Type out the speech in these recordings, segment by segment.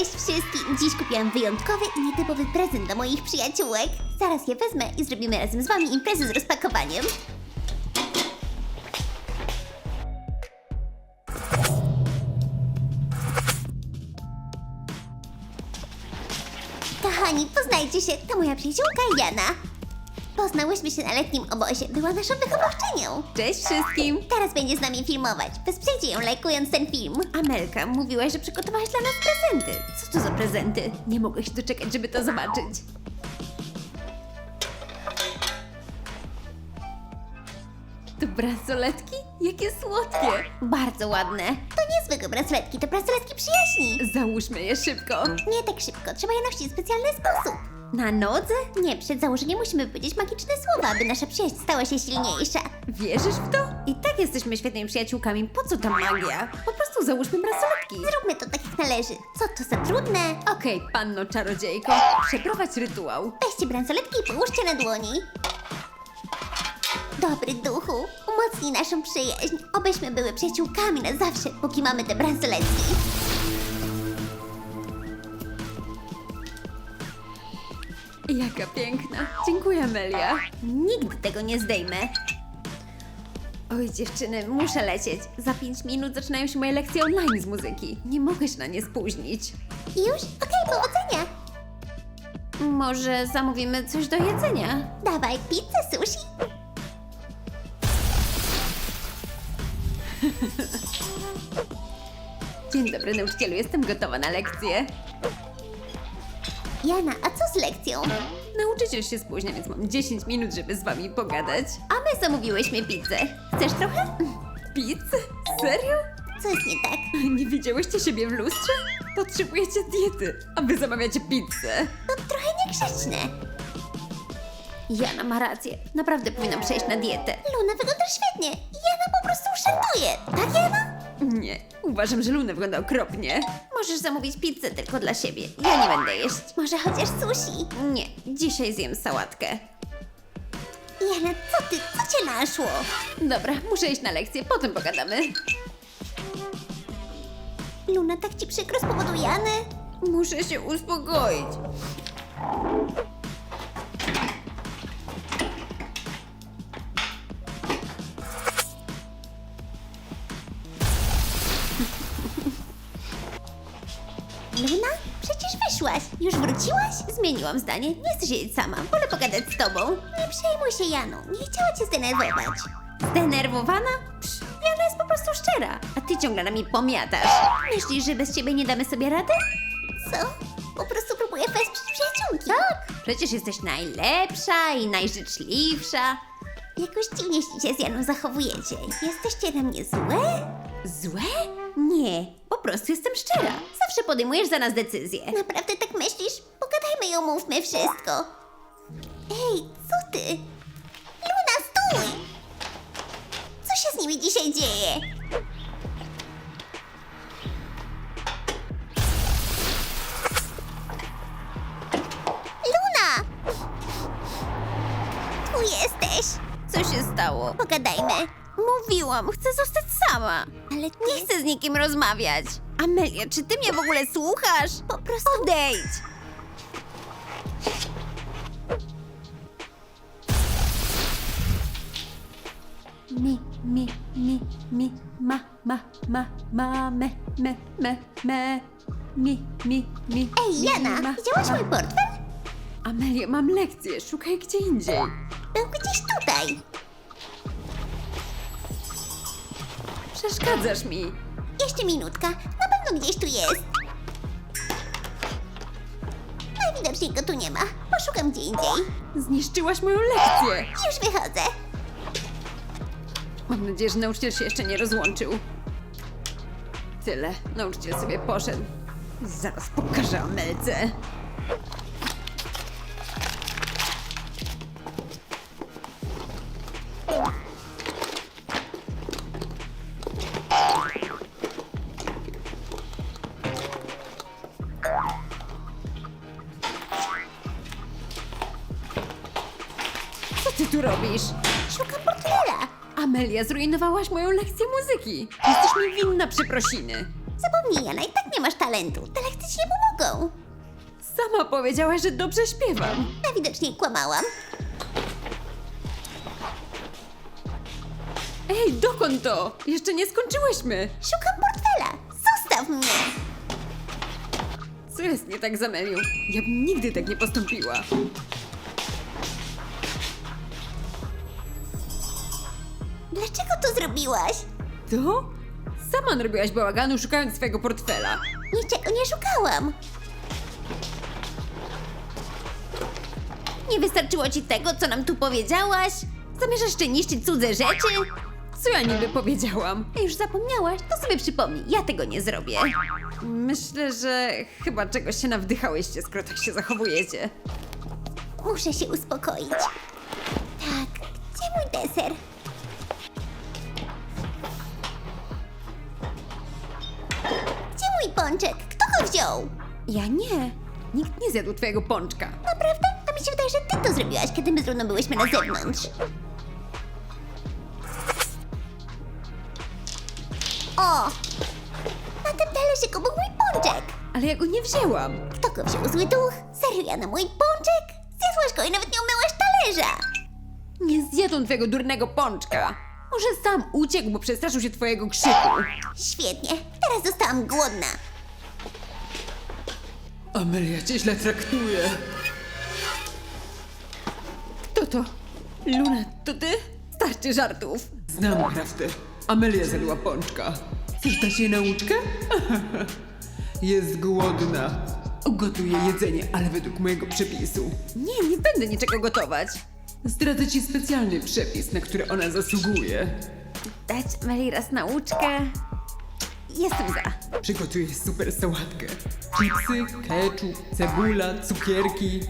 Cześć wszystkim! Dziś kupiłam wyjątkowy i nietypowy prezent dla moich przyjaciółek. Zaraz je wezmę i zrobimy razem z wami imprezę z rozpakowaniem. Kochani, poznajcie się, to moja przyjaciółka Jana. Poznałyśmy się na letnim obozie, była naszą wychowawczynią. Cześć wszystkim! Teraz będzie z nami filmować. Wesprzyjcie ją lajkując ten film. Amelka, mówiłaś, że przygotowałaś dla nas prezenty. Co to za prezenty? Nie mogę się doczekać, żeby to zobaczyć. To bransoletki? Jakie słodkie! Bardzo ładne. To niezwykłe braceletki, to braceletki przyjaźni. Załóżmy je szybko. Nie tak szybko, trzeba je nosić w specjalny sposób. Na nodze? Nie, przed założeniem musimy powiedzieć magiczne słowa, aby nasza przyjaźń stała się silniejsza. Wierzysz w to? I tak jesteśmy świetnymi przyjaciółkami. Po co ta magia? Po prostu załóżmy bransoletki. Zróbmy to tak jak należy. Co to za trudne? Okej, panno czarodziejko, przeprowadź rytuał. Weźcie bransoletki i połóżcie na dłoni. Dobry duchu, umocnij naszą przyjaźń. Obyśmy były przyjaciółkami na zawsze, póki mamy te bransoletki. Jaka piękna. Dziękuję, Amelia. Nigdy tego nie zdejmę. Oj, dziewczyny, muszę lecieć. Za pięć minut zaczynają się moje lekcje online z muzyki. Nie mogę się na nie spóźnić. Już? Okej, powodzenia. Może zamówimy coś do jedzenia? Dawaj pizzę, sushi. Dzień dobry, nauczycielu, jestem gotowa na lekcję. Jana, a z lekcją? Nauczyciel się spóźnia, więc mam 10 minut, żeby z wami pogadać. A my zamówiłyśmy pizzę. Chcesz trochę? Pizzę? Serio? Co jest nie tak? Nie widziałyście siebie w lustrze? Potrzebujecie diety, a wy zamawiacie pizzę. To trochę niegrzeczne. Jana ma rację. Naprawdę powinnam przejść na dietę. Luna wygląda świetnie. Jana po prostu szartuje. Tak, Jana? Nie, uważam, że Luna wygląda okropnie. Możesz zamówić pizzę tylko dla siebie. Ja nie będę jeść. Może chociaż sushi? Nie, dzisiaj zjem sałatkę. Jana, co ty? Co cię naszło? Dobra, muszę iść na lekcję, potem pogadamy. Luna, tak ci przykro z powodu Jany? Muszę się uspokoić. Luna? Przecież wyszłaś. Już wróciłaś? Zmieniłam zdanie, nie chcę siedzieć sama, wolę pogadać z tobą. Nie przejmuj się, Janu. Nie chciała cię zdenerwować. Zdenerwowana? Psz, Jana jest po prostu szczera, a ty ciągle nami pomiatasz. Myślisz, że bez ciebie nie damy sobie rady? Co? Po prostu próbuję wesprzeć przyjaciółki. Tak. Przecież jesteś najlepsza i najżyczliwsza. Jakoś dziwnie się z Janą zachowujecie. Jesteście na mnie złe? Złe? Nie, po prostu jestem szczera. Zawsze podejmujesz za nas decyzje. Naprawdę tak myślisz? Pogadajmy i omówmy wszystko. Ej, co ty? Luna, stój! Co się z nimi dzisiaj dzieje? Luna! Tu jesteś. Co się stało? Pogadajmy. Mówiłam, chcę zostać sama. Ale ty... Nie chcę z nikim rozmawiać. Amelia, czy ty mnie w ogóle słuchasz? Po prostu... Odejdź! Mi, mi, mi, mi, ma, ma, ma, ma, me, me, me, me, mi, mi, mi. Ej, mi, Jana, ma, widziałaś ma. mój portfel? Amelia, mam lekcję, szukaj gdzie indziej. Był gdzieś tutaj. Przeszkadzasz mi. Jeszcze minutka. Na pewno gdzieś tu jest. Najwidoczniej go tu nie ma. Poszukam gdzie indziej. Zniszczyłaś moją lekcję. Już wychodzę. Mam nadzieję, że nauczyciel się jeszcze nie rozłączył. Tyle. Nauczyciel sobie poszedł. Zaraz pokażę Amelce. Amelia, zrujnowałaś moją lekcję muzyki. Jesteś mi winna przeprosiny. Zapomnij, Jana, i tak nie masz talentu. Te lekcje ci nie pomogą. Sama powiedziałaś, że dobrze śpiewam. Najwidoczniej kłamałam. Ej, dokąd to? Jeszcze nie skończyłyśmy. Szukam portfela. Zostaw mnie. Co jest nie tak z Amelią? Ja bym nigdy tak nie postąpiła. Zrobiłaś? To? Sama narobiłaś bałaganu szukając swojego portfela. Niczego nie szukałam. Nie wystarczyło ci tego, co nam tu powiedziałaś? Zamierzasz jeszcze niszczyć cudze rzeczy? Co ja niby powiedziałam? Już zapomniałaś? To sobie przypomnij. Ja tego nie zrobię. Myślę, że chyba czegoś się nawdychałyście, skoro tak się zachowujecie. Muszę się uspokoić. Tak, gdzie mój deser? Pączek? Kto go wziął? Ja nie. Nikt nie zjadł twojego pączka. Naprawdę? A mi się wydaje, że ty to zrobiłaś, kiedy my z Runą byłyśmy na zewnątrz. O! Na tym talerzyku był mój pączek. Ale ja go nie wzięłam. Kto go wziął? Zły duch? Serio, ja na mój pączek? Zjadłaś go i nawet nie umyłaś talerza. Nie zjadł twojego durnego pączka. Może sam uciekł, bo przestraszył się twojego krzyku. Świetnie, teraz zostałam głodna. Amelia cię źle traktuje. Kto to? Luna, to ty? Starczy żartów. Znam prawdę. Amelia zjadła pączka. Chcesz dać jej nauczkę? Jest głodna. Ugotuję jedzenie, ale według mojego przepisu. Nie, nie będę niczego gotować. Zdradzę ci specjalny przepis, na który ona zasługuje. Dać Meli raz nauczkę? Jestem za. Przygotuję super sałatkę. Chipsy, ketchup, cebula, cukierki.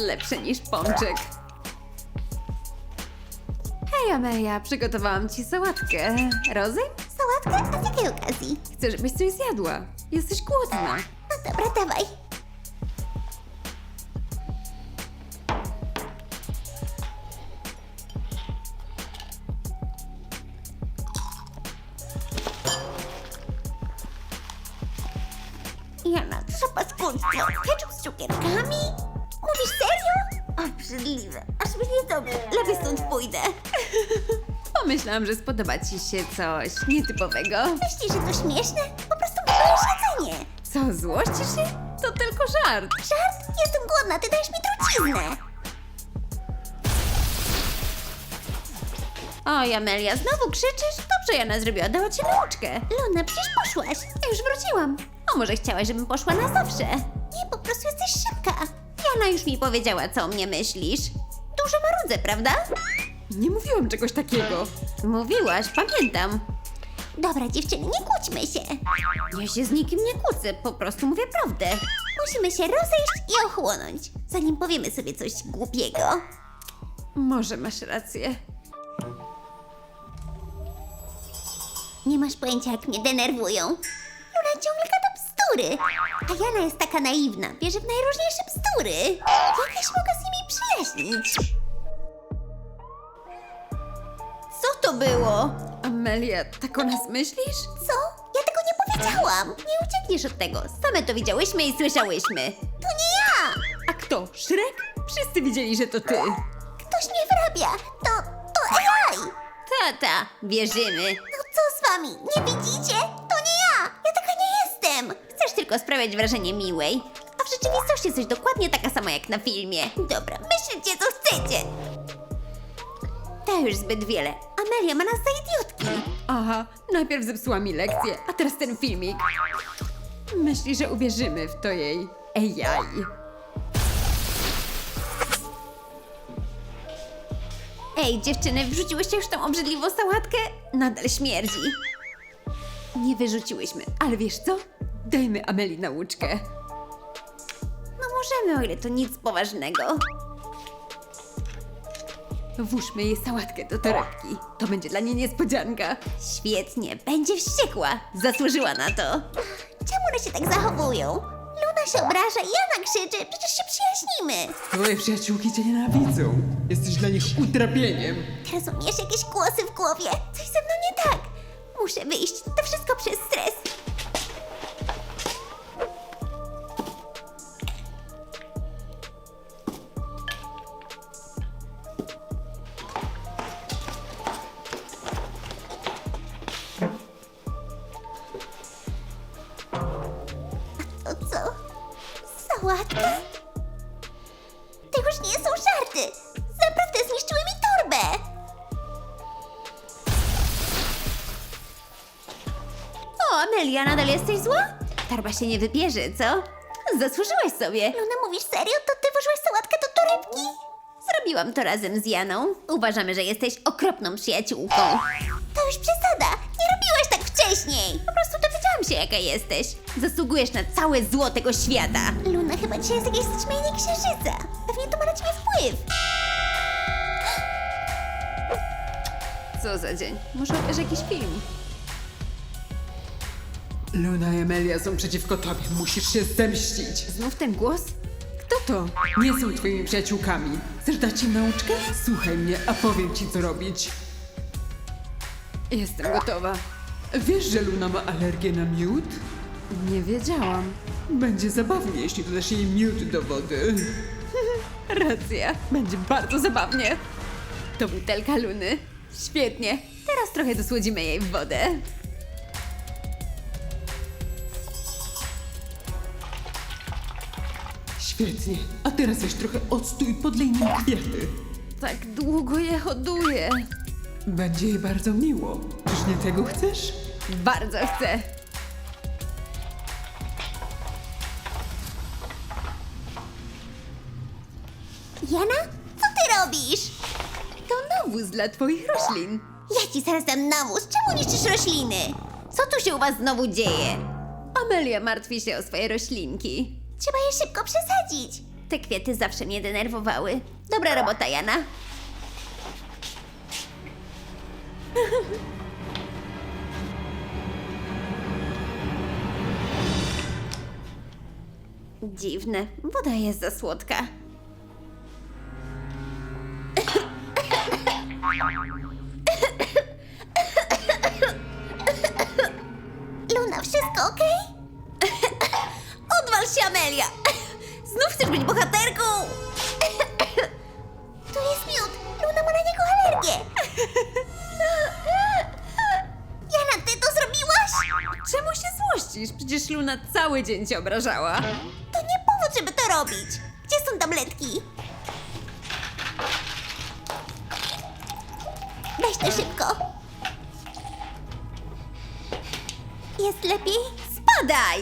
Lepsze niż pączek. Hej Amelia, przygotowałam ci sałatkę. Rozejm? Sałatkę? A z jakiej okazji? Chcę, żebyś coś zjadła. Jesteś głodna. No dobra, dawaj. Pomyślałam, że spodoba ci się coś nietypowego. Myślisz, że to śmieszne? Po prostu marnujesz jedzenie. Co, złościsz się? To tylko żart. Żart? Jestem głodna, ty dajesz mi truciznę. Oj, Amelia, znowu krzyczysz? Dobrze Jana zrobiła, dała ci nauczkę. Luna, przecież poszłaś. Ja już wróciłam. A może chciałaś, żebym poszła na zawsze? Nie, po prostu jesteś szybka. Jana już mi powiedziała, co o mnie myślisz. Dużo marudzę, prawda? Nie mówiłam czegoś takiego. Mówiłaś, pamiętam. Dobra, dziewczyny, nie kłóćmy się. Ja się z nikim nie kłócę, po prostu mówię prawdę. Musimy się rozejść i ochłonąć, zanim powiemy sobie coś głupiego. Może masz rację. Nie masz pojęcia, jak mnie denerwują. Luna ciągle gada bzdury, a Jana jest taka naiwna, wierzy w najróżniejsze bzdury. Jak ja się mogę z nimi przyjaźnić? To było? Amelia, tak o nas myślisz? Co? Ja tego nie powiedziałam. Nie uciekniesz od tego. Same to widziałyśmy i słyszałyśmy. To nie ja! A kto? Szrek? Wszyscy widzieli, że to ty. Ktoś mnie wyrabia. To, to AI. Tata, wierzymy. No co z wami? Nie widzicie? To nie ja! Ja taka nie jestem! Chcesz tylko sprawiać wrażenie miłej. A w rzeczywistości jesteś dokładnie taka sama jak na filmie. Dobra, myślcie co chcecie! To już zbyt wiele. Amelia ma nas za idiotki. Aha, najpierw zepsuła mi lekcję, a teraz ten filmik. Myśli, że uwierzymy w to jej AI. Ej, dziewczyny, wrzuciłyście już tą obrzydliwą sałatkę? Nadal śmierdzi. Nie wyrzuciłyśmy, ale wiesz co? Dajmy Ameli nauczkę. No możemy, o ile to nic poważnego. Włóżmy jej sałatkę do torebki. To będzie dla niej niespodzianka. Świetnie, będzie wściekła. Zasłużyła na to. Czemu one się tak zachowują? Luna się obraża, Jana krzyczy, przecież się przyjaźnimy. Twoje przyjaciółki cię nienawidzą. Jesteś dla nich utrapieniem. Rozumiesz jakieś głosy w głowie? Coś ze mną nie tak. Muszę wyjść, to wszystko przez stres. Sałatka? To już nie są żarty! Naprawdę zniszczyły mi torbę! O, Amelia, nadal jesteś zła? Tarba się nie wybierze, co? Zasłużyłaś sobie. Luna, mówisz serio? To ty włożyłaś sałatkę do torebki? Zrobiłam to razem z Janą. Uważamy, że jesteś okropną przyjaciółką. To już przesada! Nie robiłaś tak wcześniej! Się, jaka jesteś. Zasługujesz na całe zło tego świata. Luna, chyba dzisiaj jest jakieś zaćmienie księżyca. Pewnie to ma na ciebie wpływ. Co za dzień? Może też jakiś film? Luna i Amelia są przeciwko tobie. Musisz się zemścić. Znów ten głos? Kto to? Nie są twoimi przyjaciółkami. Chcesz dać im nauczkę? Słuchaj mnie, a powiem ci, co robić. Jestem gotowa. Wiesz, że Luna ma alergię na miód? Nie wiedziałam. Będzie zabawnie, jeśli dodasz jej miód do wody. Racja. Będzie bardzo zabawnie. To butelka Luny. Świetnie. Teraz trochę dosłodzimy jej w wodę. Świetnie. A teraz weź trochę octu i podlej nim kwiaty. Tak długo je hoduję. Będzie jej bardzo miło. Czyż nie tego chcesz? Bardzo chcę. Jana? Co ty robisz? To nawóz dla twoich roślin. Ja ci zaraz dam nawóz. Czemu niszczysz rośliny? Co tu się u was znowu dzieje? Amelia martwi się o swoje roślinki. Trzeba je szybko przesadzić. Te kwiaty zawsze mnie denerwowały. Dobra robota, Jana. Dziwne, woda jest za słodka. Luna, wszystko okej? Odwal się, Amelia! Znów chcesz być bohaterką! Tu jest miód. Luna ma na niego alergię. Jana, ty to zrobiłaś? Czemu się złościsz? Przecież Luna cały dzień cię obrażała. Robić. Gdzie są tabletki? Weź to szybko. Jest lepiej? Spadaj!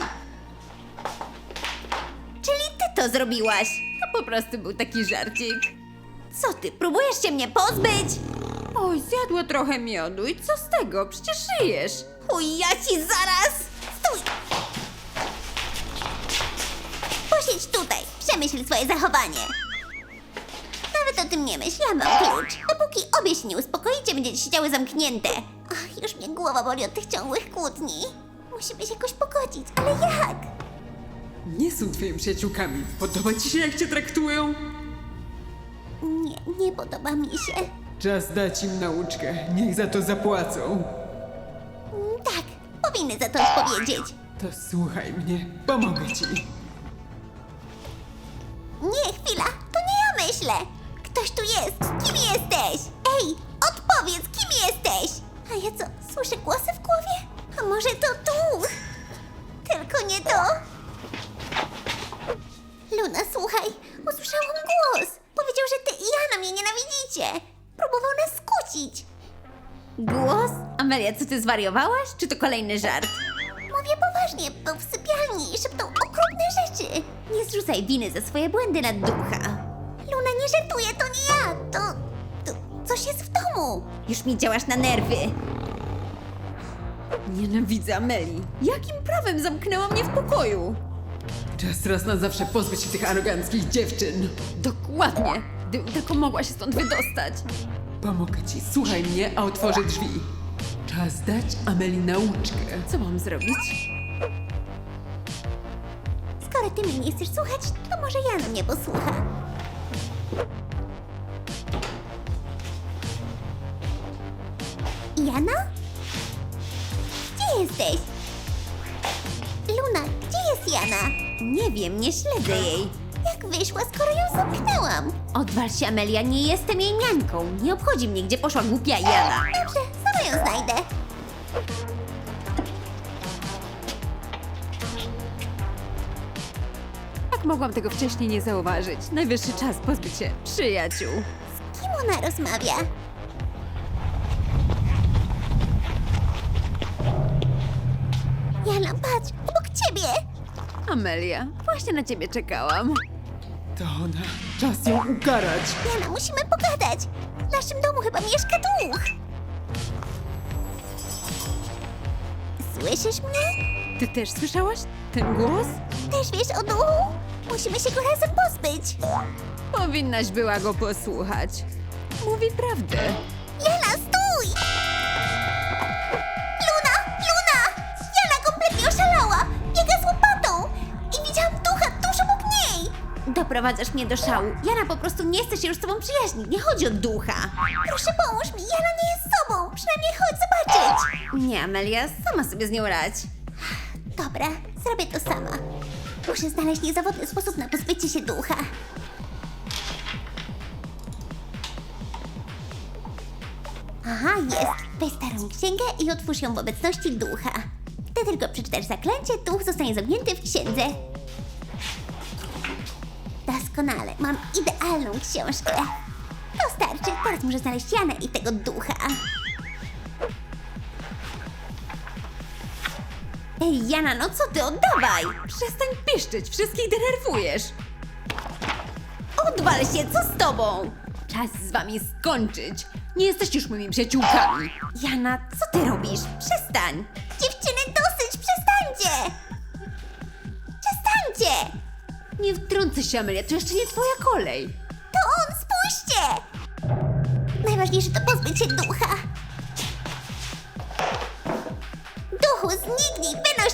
Czyli ty to zrobiłaś? To po prostu był taki żarcik. Co ty, próbujesz się mnie pozbyć? Oj, zjadła trochę miodu i co z tego? Przecież żyjesz. Uj, ja ci zaraz! Przemyśl swoje zachowanie. Nawet o tym nie myśl, ja mam klucz. Dopóki obie się nie uspokoicie, będziecie siedziały zamknięte. Ach, już mnie głowa boli od tych ciągłych kłótni. Musimy się jakoś pogodzić, ale jak? Nie są twoimi przyjaciółkami. Podoba ci się, jak cię traktują? Nie, nie podoba mi się. Czas dać im nauczkę. Niech za to zapłacą. Mm, Tak, powinny za to odpowiedzieć. To słuchaj mnie. Pomogę ci. Chwila, to nie ja myślę. Ktoś tu jest. Kim jesteś? Ej, odpowiedz, kim jesteś? A ja co, słyszę głosy w głowie? A może to tu? Tylko nie to. Luna, słuchaj, usłyszałam głos. Powiedział, że ty i Jana mnie nienawidzicie. Próbował nas skłócić. Głos? Amelia, co ty zwariowałaś? Czy to kolejny żart? Poważnie, był w sypialni i szeptał okropne rzeczy. Nie zrzucaj winy za swoje błędy na ducha. Luna, nie żartuje, to nie ja, to... to coś jest w domu. Już mi działasz na nerwy. Nienawidzę Ameli. Jakim prawem zamknęła mnie w pokoju? Czas raz na zawsze pozbyć się tych aroganckich dziewczyn. Dokładnie. Gdybym tylko mogła się stąd wydostać. Pomogę ci, słuchaj mnie, a otworzę drzwi. Czas dać Ameli nauczkę. Co mam zrobić? Skoro ty mnie nie chcesz słuchać, to może Jana mnie posłucha. Jana? Gdzie jesteś? Luna, gdzie jest Jana? Nie wiem, nie śledzę jej. Jak wyszła, skoro ją zamknęłam? Odwal się, Amelia, nie jestem jej nianką. Nie obchodzi mnie, gdzie poszła głupia Jana. Dobrze, sama ją znajdę. Mogłam tego wcześniej nie zauważyć? Najwyższy czas pozbyć się przyjaciół. Z kim ona rozmawia? Jana, patrz, obok ciebie! Amelia, właśnie na ciebie czekałam. To ona. Czas ją ukarać. Jana, musimy pogadać. W naszym domu chyba mieszka duch. Słyszysz mnie? Ty też słyszałaś ten głos? Też wiesz o duchu? Musimy się go razem pozbyć. Powinnaś była go posłuchać. Mówi prawdę. Jana, stój! Luna! Luna! Jana kompletnie oszalała! Biega z łopatą! I widziałam ducha tuż obok niej! Doprowadzasz mnie do szału. Jana po prostu nie chce się już z tobą przyjaźnić. Nie chodzi o ducha. Proszę pomóż mi, Jana nie jest sobą! Przynajmniej chodź zobaczyć! Nie, Amelia, sama sobie z nią radź. Dobra, zrobię to sama. Muszę znaleźć niezawodny sposób na pozbycie się ducha. Aha, jest. Weź starą księgę i otwórz ją w obecności ducha. Gdy tylko przeczytasz zaklęcie, duch zostanie zamknięty w księdze. Doskonale, mam idealną książkę. To starczy, teraz muszę znaleźć Janę i tego ducha. Ej, Jana, no co ty, oddawaj! Przestań piszczeć, wszystkich denerwujesz. Odwal się, co z tobą? Czas z wami skończyć. Nie jesteście już moimi przyjaciółkami. Jana, co ty robisz? Przestań. Dziewczyny, dosyć, przestańcie! Przestańcie! Nie wtrącę się, Amelia, to jeszcze nie twoja kolej. To on, spójrzcie! Najważniejsze to pozbyć się ducha.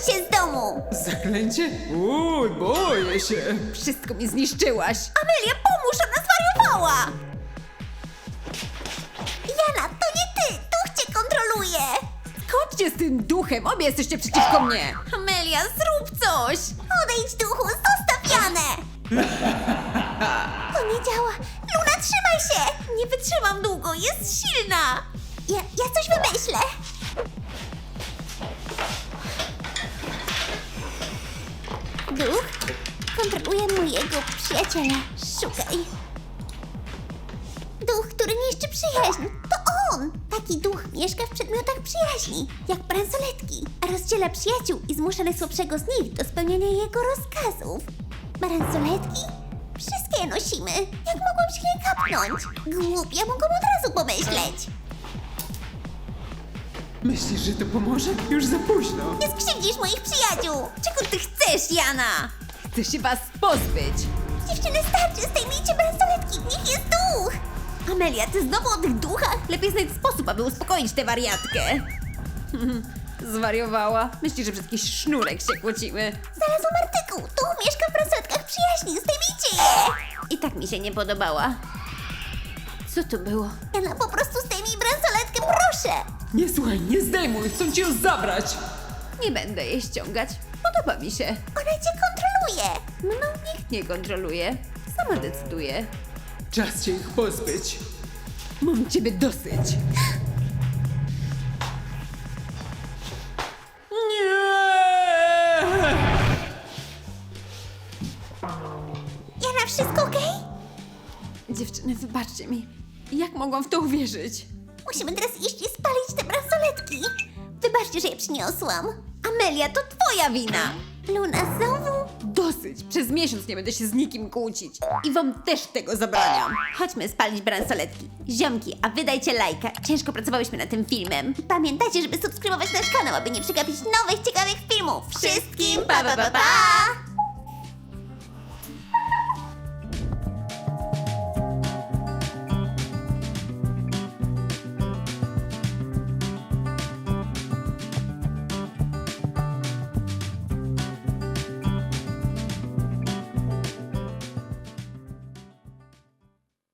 Się z domu! Zaklęcie? Uj, boję się. Wszystko mi zniszczyłaś. Amelia, pomóż, ona zwariowała! Jana, to nie ty, duch cię kontroluje! Skończcie z tym duchem, obie jesteście przeciwko mnie. Amelia, zrób coś. Odejdź, duchu, zostaw Janę! To nie działa. Luna, trzymaj się! Nie wytrzymam długo, jest silna. Ja, ja coś wymyślę. Duch kontroluje mojego przyjaciela. Szukaj. Duch, który niszczy przyjaźń. To on! Taki duch mieszka w przedmiotach przyjaźni, jak bransoletki. Rozdziela przyjaciół i zmusza najsłabszego z nich do spełniania jego rozkazów. Bransoletki? Wszystkie nosimy. Jak mogłam się nie kapnąć? Głupia, mogłam od razu pomyśleć. Myślisz, że to pomoże? Już za późno. Nie skrzywdzisz moich przyjaciół! Czego ty chcesz, Jana? Chcę się was pozbyć. Dziewczyny, starczy! Zdejmijcie bransoletki! W nich jest duch! Amelia, ty znowu o tych duchach? Lepiej znajdź sposób, aby uspokoić tę wariatkę. Zwariowała. Myślisz, że przez jakiś sznurek się kłócimy. Znalazłam artykuł! Duch mieszka w bransoletkach przyjaźni! Zdejmijcie je! I tak mi się nie podobała. Co to było? Jana, po prostu zdejmij bransoletkę, proszę! Nie słuchaj, nie zdejmuj, chcą ci ją zabrać. Nie będę jej ściągać. Podoba mi się. Ona cię kontroluje! Mną nikt nie kontroluje. Sama decyduję. Czas się ich pozbyć. Mam ciebie dosyć. Nie! Jana, wszystko okej? Dziewczyny, wybaczcie mi. Jak mogłam w to uwierzyć? Musimy teraz iść i spalić przyniosłam. Amelia, to twoja wina. Luna, znowu? Do Dosyć! Przez miesiąc nie będę się z nikim kłócić. I wam też tego zabraniam. Chodźmy spalić bransoletki. Ziomki, a wydajcie lajka. Ciężko pracowałyśmy nad tym filmem. Pamiętajcie, żeby subskrybować nasz kanał, aby nie przegapić nowych, ciekawych filmów. Wszystkim pa pa pa! pa!